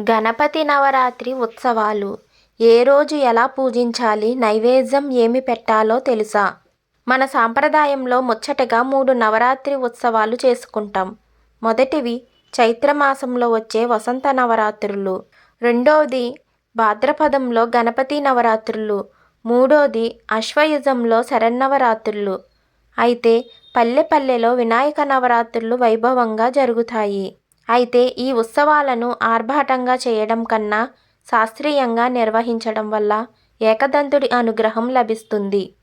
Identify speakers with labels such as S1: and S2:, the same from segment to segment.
S1: గణపతి నవరాత్రి ఉత్సవాలు. ఏ రోజు ఎలా పూజించాలి? నైవేద్యం ఏమి పెట్టాలో తెలుసా? మన సాంప్రదాయంలో ముచ్చటగా మూడు నవరాత్రి ఉత్సవాలు చేసుకుంటాం. మొదటివి చైత్రమాసంలో వచ్చే వసంత నవరాత్రులు. రెండవది భాద్రపదంలో గణపతి నవరాత్రులు. మూడోది అశ్వయుజంలో శరన్నవరాత్రులు. అయితే పల్లె పల్లెలో వినాయక నవరాత్రులు వైభవంగా జరుగుతాయి. అయితే ఈ ఉత్సవాలను ఆర్భాటంగా చేయడం కన్నా శాస్త్రీయంగా నిర్వహించడం వల్ల ఏకదంతుడి అనుగ్రహం లభిస్తుంది.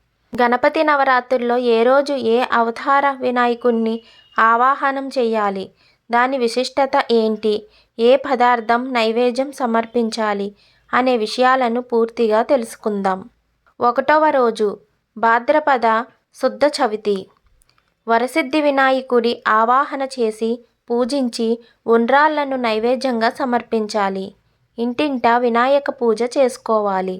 S1: గణపతి నవరాత్రుల్లో ఏ రోజు ఏ అవతార వినాయకుణ్ణి ఆవాహనం చేయాలి? దాని విశిష్టత ఏంటి? ఏ పదార్థం నైవేద్యం సమర్పించాలి? అనే విషయాలను పూర్తిగా తెలుసుకుందాం. ఒకటవ రోజు భాద్రపద శుద్ధ చవితి. వరసిద్ధి వినాయకుడి ఆవాహన చేసి పూజించి ఉండ్రాళ్ళను నైవేద్యంగా సమర్పించాలి. ఇంటింటా వినాయక పూజ చేసుకోవాలి.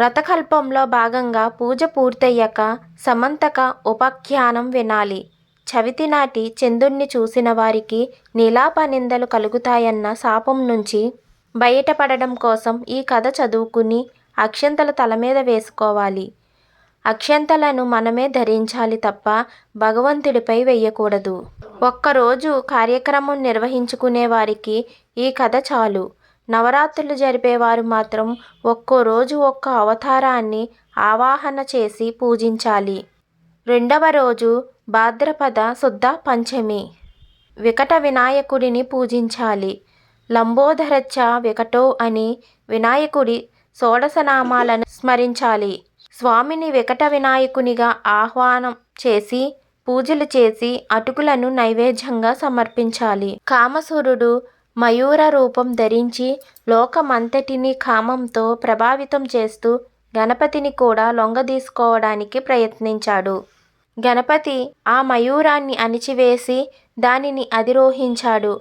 S1: రథకల్పంలో భాగంగా పూజ పూర్తయ్యాక సమంతక ఉపాఖ్యానం వినాలి. చవితి నాటి చంద్రుణ్ణి చూసిన వారికి నీలాపనిందలు కలుగుతాయన్న శాపం నుంచి బయటపడడం కోసం ఈ కథ చదువుకుని అక్షంతల తల మీద వేసుకోవాలి. అక్షంతలను మనమే ధరించాలి తప్ప భగవంతుడిపై వెయ్యకూడదు ఒక్కరోజు కార్యక్రమం నిర్వహించుకునే వారికి ఈ కథ చాలు. నవరాత్రులు జరిపేవారు మాత్రం ఒక్కో రోజు ఒక్క అవతారాన్ని ఆవాహన చేసి పూజించాలి. రెండవ రోజు భాద్రపద శుద్ధ పంచమి. వికట వినాయకుడిని పూజించాలి. లంబోదరచ్చ వికటో అని వినాయకుడి షోడశనామాలను స్మరించాలి. స్వామిని వికట వినాయకునిగా ఆహ్వానం చేసి పూజలు చేసి అటుకులను నైవేద్యంగా సమర్పించాలి. కామసూరుడు మయూర రూపం ధరించి లోకమంతటిని కామంతో ప్రభావితం చేస్తూ గణపతిని కూడా లొంగదీసుకోవడానికి ప్రయత్నించాడు. గణపతి ఆ మయూరాన్ని అణిచివేసి దానిని అధిరోహించాడు.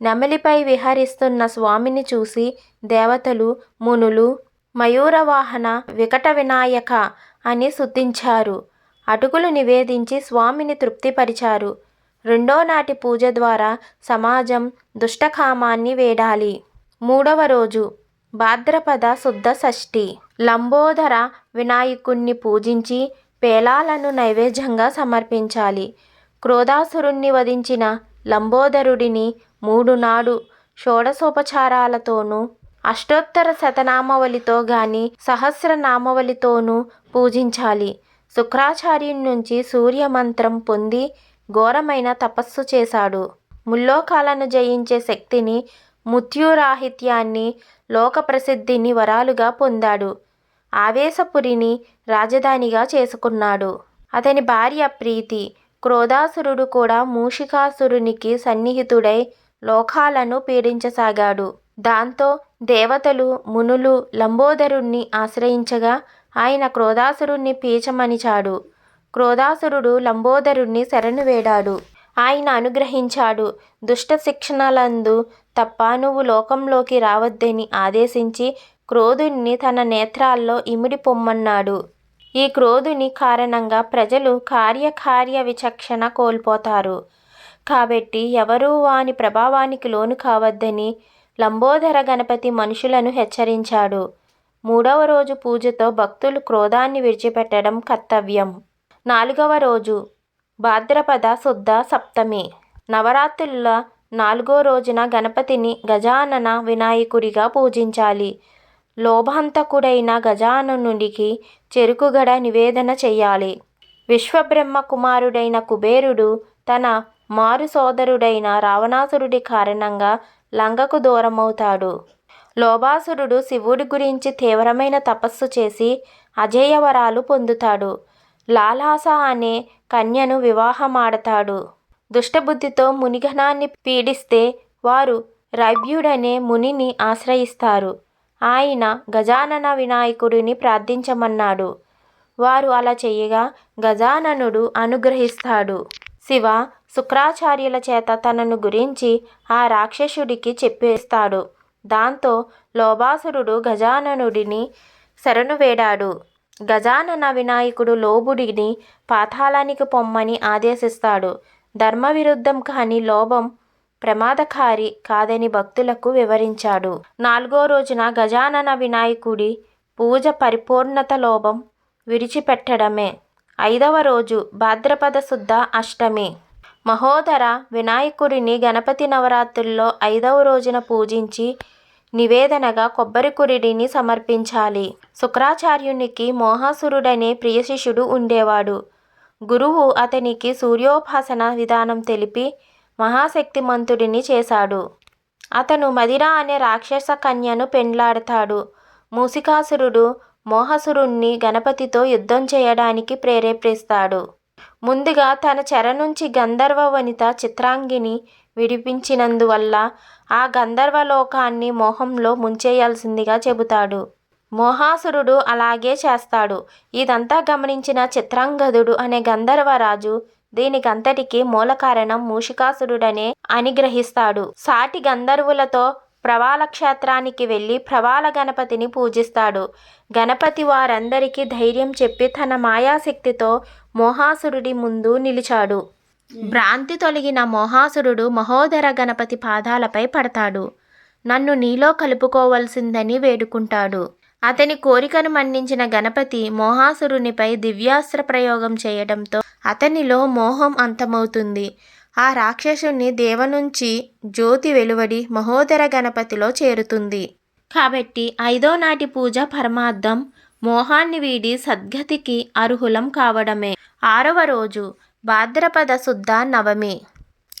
S1: నెమలిపై విహరిస్తున్న స్వామిని చూసి దేవతలు మునులు మయూరవాహన వికట వినాయక అని స్తుతించారు అటుకులు నివేదించి స్వామిని తృప్తిపరిచారు. రెండో నాటి పూజ ద్వారా సమాజం దుష్టకామాన్ని వేడాలి. మూడవ రోజు భాద్రపద శుద్ధ షష్ఠి. లంబోదర వినాయకుణ్ణి పూజించి పేలాలను నైవేద్యంగా సమర్పించాలి. క్రోధాసురుణ్ణి వధించిన లంబోదరుడిని మూడు నాడు షోడశోపచారాలతోనూ అష్టోత్తర శతనామావళితో గాని సహస్రనామవళితోనూ పూజించాలి. శుక్రాచార్యుని నుంచి సూర్య మంత్రం పొంది ఘోరమైన తపస్సు చేశాడు. ముల్లోకాలను జయించే శక్తిని మృత్యురాహిత్యాన్ని లోక ప్రసిద్ధిని వరాలుగా పొందాడు. ఆవేశపురిని రాజధానిగా చేసుకున్నాడు. అతని భార్య ప్రీతి క్రోధాసురుడు కూడా మూషికాసురునికి సన్నిహితుడై లోకాలను పీడించసాగాడు. దాంతో దేవతలు మునులు లంబోదరుణ్ణి ఆశ్రయించగా ఆయన క్రోధాసురుణ్ణి పీచమనిచాడు. క్రోధాసురుడు లంబోదరుణ్ణి శరణు వేడాడు. ఆయన అనుగ్రహించాడు. దుష్ట శిక్షణలందు తప్ప నువ్వు లోకంలోకి రావద్దని ఆదేశించి క్రోధుణ్ణి తన నేత్రాల్లో ఇమిడి పొమ్మన్నాడు. ఈ క్రోధుని కారణంగా ప్రజలు కార్యకార్య విచక్షణ కోల్పోతారు. కాబట్టి ఎవరూ వాని ప్రభావానికి లోను కావద్దని లంబోదర గణపతి మనుషులను హెచ్చరించాడు. మూడవ రోజు పూజతో భక్తులు క్రోధాన్ని విడిచిపెట్టడం కర్తవ్యం. నాలుగవ రోజు భాద్రపద శుద్ధ సప్తమి. నవరాత్రుల నాలుగో రోజున గణపతిని గజానన వినాయకుడిగా పూజించాలి. లోభాంతకుడైన గజాననుడికి చెరుకుగడ నివేదన చేయాలి. విశ్వబ్రహ్మ కుమారుడైన కుబేరుడు తన మారు సోదరుడైన రావణాసురుడి కారణంగా లంగకు దూరమవుతాడు. లోభాసురుడు శివుడి గురించి తీవ్రమైన తపస్సు చేసి అజేయవరాలు పొందుతాడు. లాలాస అనే కన్యను వివాహమాడతాడు. దుష్టబుద్ధితో మునిగణాన్ని పీడిస్తే వారు రైభ్యుడనే మునిని ఆశ్రయిస్తారు. ఆయన గజానన వినాయకుడిని ప్రార్థించమన్నాడు. వారు అలా చేయగా గజాననుడు అనుగ్రహిస్తాడు. శివ శుక్రాచార్యుల చేత తనను గురించి ఆ రాక్షసుడికి చెప్పేస్తాడు. దాంతో లోభాసురుడు గజాననుడిని శరణు వేడాడు. గజానన వినాయకుడు లోభుడిని పాతాళానికి పొమ్మని ఆదేశిస్తాడు. ధర్మ విరుద్ధం కాని లోభం ప్రమాదకారి కాదని భక్తులకు వివరించాడు. నాలుగో రోజున గజానన వినాయకుడి పూజ పరిపూర్ణత లోభం విడిచిపెట్టడమే. ఐదవ రోజు భాద్రపద శుద్ధ అష్టమి. మహోదర వినాయకుడిని గణపతి నవరాత్రుల్లో ఐదవ రోజున పూజించి నివేదనగా కొబ్బరి కురిడిని సమర్పించాలి. శుక్రాచార్యునికి మోహాసురుడనే ప్రియ శిష్యుడు ఉండేవాడు. గురువు అతనికి సూర్యోపాసన విధానం తెలిపి మహాశక్తిమంతుడిని చేశాడు. అతను మదిరా అనే రాక్షస కన్యను పెండ్లాడతాడు. మూసికాసురుడు మోహసురుణ్ణి గణపతితో యుద్ధం చేయడానికి ప్రేరేపిస్తాడు. ముందుగా తన చెర నుంచి గంధర్వ వనిత చిత్రాంగిని విడిపించినందువల్ల ఆ గంధర్వలోకాన్ని మోహంలో ముంచేయాల్సిందిగా చెబుతాడు. మోహాసురుడు అలాగే చేస్తాడు. ఇదంతా గమనించిన చిత్రాంగదుడు అనే గంధర్వరాజు దీనికంతటికీ మూల కారణం మూషికాసురుడనే అని గ్రహిస్తాడు. సాటి గంధర్వులతో ప్రవాల క్షేత్రానికి వెళ్ళి ప్రవాల గణపతిని పూజిస్తాడు. గణపతి వారందరికీ ధైర్యం చెప్పి తన మాయాశక్తితో మోహాసురుడి ముందు నిలిచాడు. భ్రాంతి తొలగిన మోహాసురుడు మహోదర గణపతి పాదాలపై పడతాడు. నన్ను నీలో కలుపుకోవలసిందని వేడుకుంటాడు. అతని కోరికను మన్నించిన గణపతి మోహాసురునిపై దివ్యాస్త్ర ప్రయోగం చేయడంతో అతనిలో మోహం అంతమవుతుంది. ఆ రాక్షసుని దేవ నుంచి జ్యోతి వెలువడి మహోదర గణపతిలో చేరుతుంది. కాబట్టి ఐదో నాటి పూజ పరమార్థం మోహాన్ని వీడి సద్గతికి అర్హులం కావడమే. ఆరవ రోజు భాద్రపద శుద్ధ నవమి.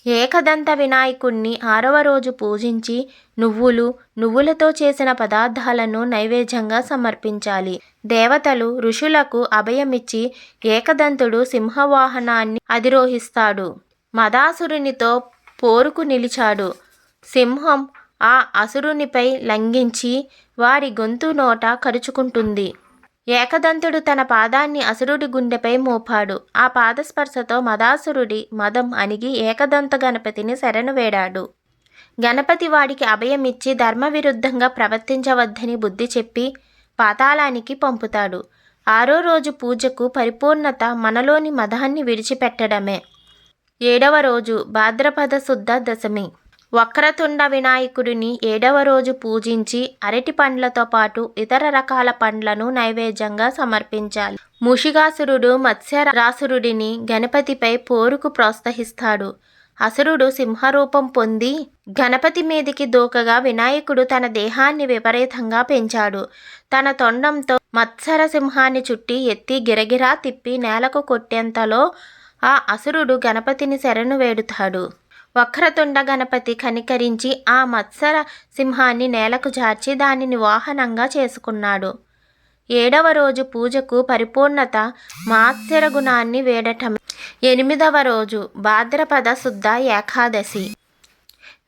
S1: ఏకదంత వినాయకుణ్ణి ఆరవ రోజు పూజించి నువ్వులు నువ్వులతో చేసిన పదార్థాలను నైవేద్యంగా సమర్పించాలి. దేవతలు ఋషులకు అభయమిచ్చి ఏకదంతుడు సింహవాహనాన్ని అధిరోహిస్తాడు. మదాసురునితో పోరుకు నిలిచాడు. సింహం ఆ అసురునిపై లంఘించి వారి గొంతు నోట కరుచుకుంటుంది. ఏకదంతుడు తన పాదాన్ని అసురుడి గుండెపై మోపాడు. ఆ పాదస్పర్శతో మదాసురుడి మదం అణిగి ఏకదంత గణపతిని శరణు వేడాడు. గణపతి వాడికి అభయమిచ్చి ధర్మవిరుద్ధంగా ప్రవర్తించవద్దని బుద్ధి చెప్పి పాతాళానికి పంపుతాడు. ఆరో రోజు పూజకు పరిపూర్ణత మనలోని మదాన్ని విడిచిపెట్టడమే. ఏడవ రోజు భాద్రపద శుద్ధ దశమి. వక్రతుండ వినాయకుడిని ఏడవ రోజు పూజించి అరటి పండ్లతో పాటు ఇతర రకాల పండ్లను నైవేద్యంగా సమర్పించాలి. ముషిగాసురుడు మత్స్యరాసురుడిని గణపతిపై పోరుకు ప్రోత్సహిస్తాడు. అసురుడు సింహరూపం పొంది గణపతి మీదికి దూకగా వినాయకుడు తన దేహాన్ని విపరీతంగా పెంచాడు. తన తొండంతో మత్సర సింహాన్ని చుట్టి ఎత్తి గిరగిరా తిప్పి నేలకు కొట్టేంతలో ఆ అసురుడు గణపతిని శరణు వేడుతాడు. వక్రతుండ గణపతి కనికరించి ఆ మత్సర సింహాన్ని నేలకు జార్చి దానిని వాహనంగా చేసుకున్నాడు. ఏడవ రోజు పూజకు పరిపూర్ణత మాత్సర గుణాన్ని వేడటం. ఎనిమిదవ రోజు భాద్రపద శుద్ధ ఏకాదశి.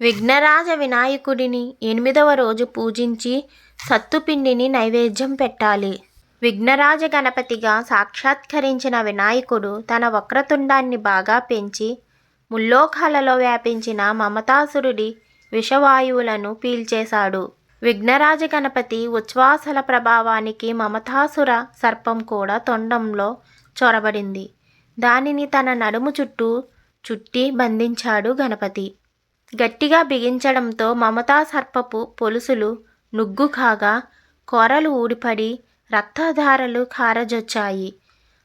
S1: విఘ్నరాజ వినాయకుడిని ఎనిమిదవ రోజు పూజించి సత్తుపిండిని నైవేద్యం పెట్టాలి. విఘ్నరాజ గణపతిగా సాక్షాత్కరించిన వినాయకుడు తన వక్రతుండాన్ని బాగా పెంచి ముల్లోకాలలో వ్యాపించిన మమతాసురుడి విషవాయువులను పీల్చేశాడు. విఘ్నరాజ గణపతి ఉచ్ఛ్వాసల ప్రభావానికి మమతాసుర సర్పం కూడా తొండంలో చొరబడింది. దానిని తన నడుము చుట్టూ చుట్టి బంధించాడు గణపతి. గట్టిగా బిగించడంతో మమతా సర్పపు పొలుసులు నుగ్గు కాగా కొరలు ఊడిపడి రక్తధారలు కారజొచ్చాయి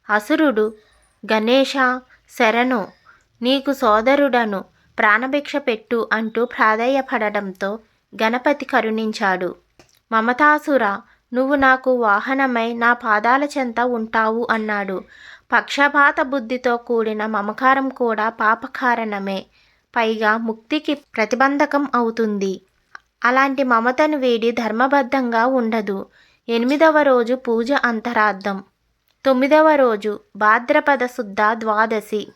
S1: అసురుడు గణేష శరణు నీకు సోదరుడను ప్రాణభిక్ష పెట్టు అంటూ ప్రాధేయపడడంతో గణపతి కరుణించాడు. మమతాసుర నువ్వు నాకు వాహనమై నా పాదాల చెంత ఉంటావు అన్నాడు. పక్షపాత బుద్ధితో కూడిన మమకారం కూడా పాపకారణమే. పైగా ముక్తికి ప్రతిబంధకం అవుతుంది. అలాంటి మమతను వీడి ధర్మబద్ధంగా ఉండదు. ఎనిమిదవ రోజు పూజ అంతరార్థం. తొమ్మిదవ రోజు భాద్రపద శుద్ధ ద్వాదశి.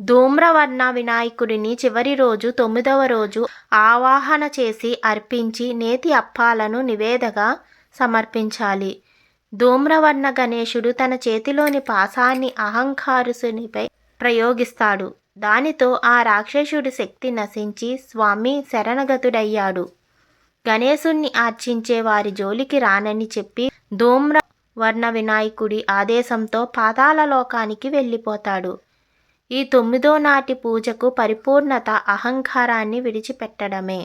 S1: ధూమ్రవర్ణ వినాయకుడిని చివరి రోజు తొమ్మిదవ రోజు ఆవాహన చేసి అర్పించి నేతి అప్పాలను నివేదగా సమర్పించాలి. ధూమ్రవర్ణ గణేశుడు తన చేతిలోని పాసాన్ని అహంకారుసునిపై ప్రయోగిస్తాడు. దానితో ఆ రాక్షసుడి శక్తి నశించి స్వామి శరణగతుడయ్యాడు. గణేశుణ్ణి ఆర్చించే వారి జోలికి రానని చెప్పి ధూమ్ర వర్ణ వినాయకుడి ఆదేశంతో పాతాల లోకానికి వెళ్ళిపోతాడు. ఈ తొమ్మిదో నాటి పూజకు పరిపూర్ణత అహంకారాన్ని విడిచిపెట్టడమే.